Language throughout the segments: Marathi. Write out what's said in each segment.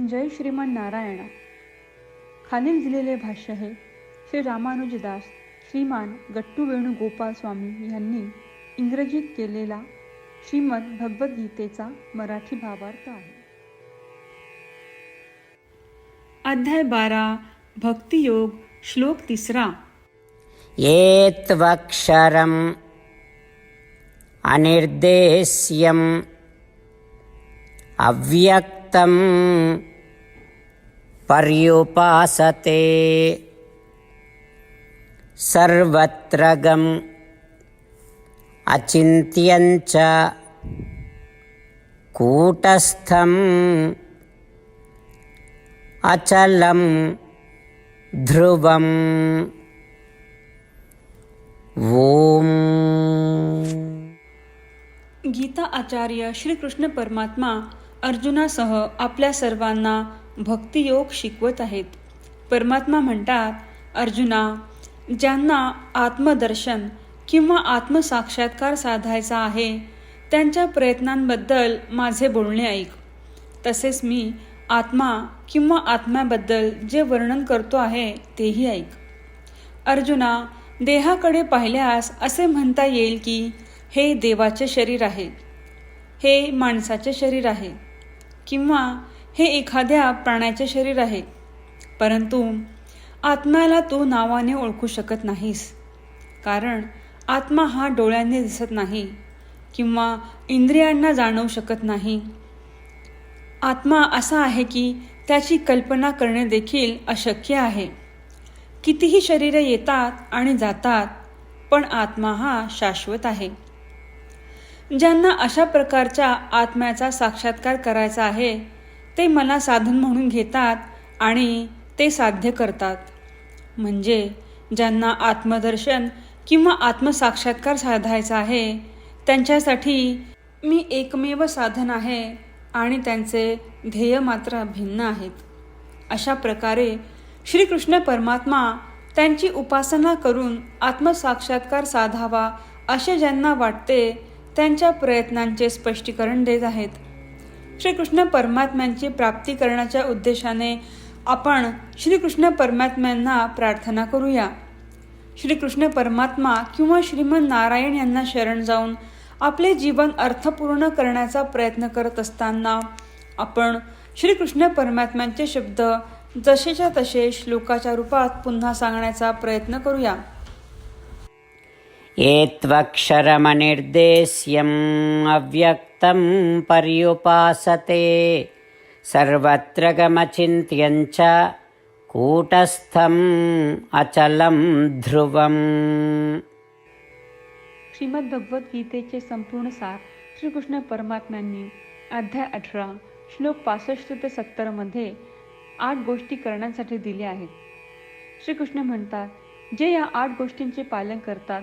जय श्रीमान नारायणा. खालील दिलेले भाष्य हे श्री रामानुजदास श्रीमान गट्टू वेणुगोपाल स्वामी यांनी इंग्रजीत केलेला श्रीमद भगवद्गीतेचा मराठी भावार्थ आहे. अध्याय बारा भक्तियोग श्लोक तिसरा. येत्वक्षरम अनिर्देश्यम अव्यक्तम अव्यक्तं पर्युपासते। सर्वत्र गम् अचिन्त्यञ्च कूटस्थम् अचलं ध्रुवम्। ओम गीता आचार्य श्रीकृष्ण परमात्मा अर्जुनासह आपल्या सर्वांना भक्तियोग शिकवत आहेत. परमात्मा म्हणतात अर्जुना ज्यांना आत्मदर्शन किंवा आत्मसाक्षात्कार साधायचा आहे त्यांच्या प्रयत्नांबद्दल माझे बोलणे ऐक. तसेच मी आत्मा किंवा आत्म्याबद्दल जे वर्णन करतो आहे तेही ऐक. अर्जुना देहाकडे पाहिल्यास असे म्हणता येईल की हे देवाचे शरीर आहे. हे माणसाचे शरीर आहे. किंवा हे एखाद्या प्राण्याचे शरीर आहे. परंतु आत्म्याला तू नावाने ओळखू शकत नाहीस. कारण आत्मा हा डोळ्यांनी दिसत नाही किंवा इंद्रियांना जाणवू शकत नाही. आत्मा असा आहे की त्याची कल्पना करणे देखील अशक्य आहे. कितीही शरीरे येतात आणि जातात पण आत्मा हा शाश्वत आहे. ज्यांना अशा प्रकारच्या आत्म्याचा साक्षात्कार करायचा आहे ते मला साधन म्हणून घेतात आणि ते साध्य करतात. म्हणजे ज्यांना आत्मदर्शन किंवा आत्मसाक्षात्कार साधायचा आहे त्यांच्यासाठी मी एकमेव साधन आहे आणि त्यांचे ध्येय मात्र भिन्न आहेत. अशा प्रकारे श्रीकृष्ण परमात्मा त्यांची उपासना करून आत्मसाक्षात्कार साधावा असे ज्यांना वाटते त्यांच्या प्रयत्नांचे स्पष्टीकरण देत आहेत. श्रीकृष्ण परमात्म्यांची प्राप्ती करण्याच्या उद्देशाने आपण श्रीकृष्ण परमात्म्यांना प्रार्थना करूया. श्रीकृष्ण परमात्मा किंवा श्रीमन नारायण यांना शरण जाऊन आपले जीवन अर्थपूर्ण करण्याचा प्रयत्न करत असताना आपण श्रीकृष्ण परमात्म्यांचे शब्द जसेच्या तसे श्लोकाच्या रूपात पुन्हा सांगण्याचा प्रयत्न करूया. एत्वक्षरमनिर्देश्यम् त्वक्षरमनिर्देश्यम् अव्यक्तं पर्युपासते। सर्वत्र गमचिन्त्यञ्च कूटस्थम् अचलं ध्रुवम्। श्रीमद्भगवद्गीतेचे संपूर्ण सार श्रीकृष्ण परमात्म्यांनी अध्याय अठरा श्लोक पासष्ट ते सत्तरमध्ये आठ गोष्टी करण्यासाठी दिल्या आहेत. श्रीकृष्ण म्हणतात जे या आठ गोष्टींचे पालन करतात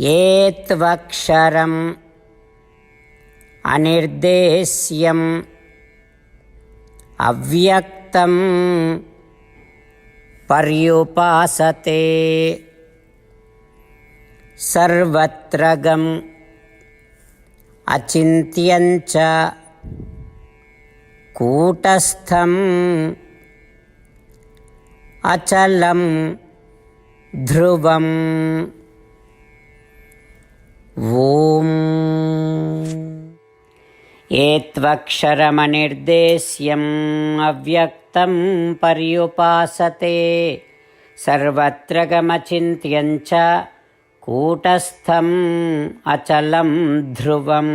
ये त्वक्षरम् अनिर्देश्यम् अव्यक्तं पर्युपासते सर्वत्र गम् अचिन्त्यञ्च कूटस्थम् अचलं ध्रुवम् ॐ एत्वक्षरमनिर्देश्यम् अव्यक्तं पर्युपासते सर्वत्र गमचिन्त्यञ्च कूटस्थम् अचलं ध्रुवम्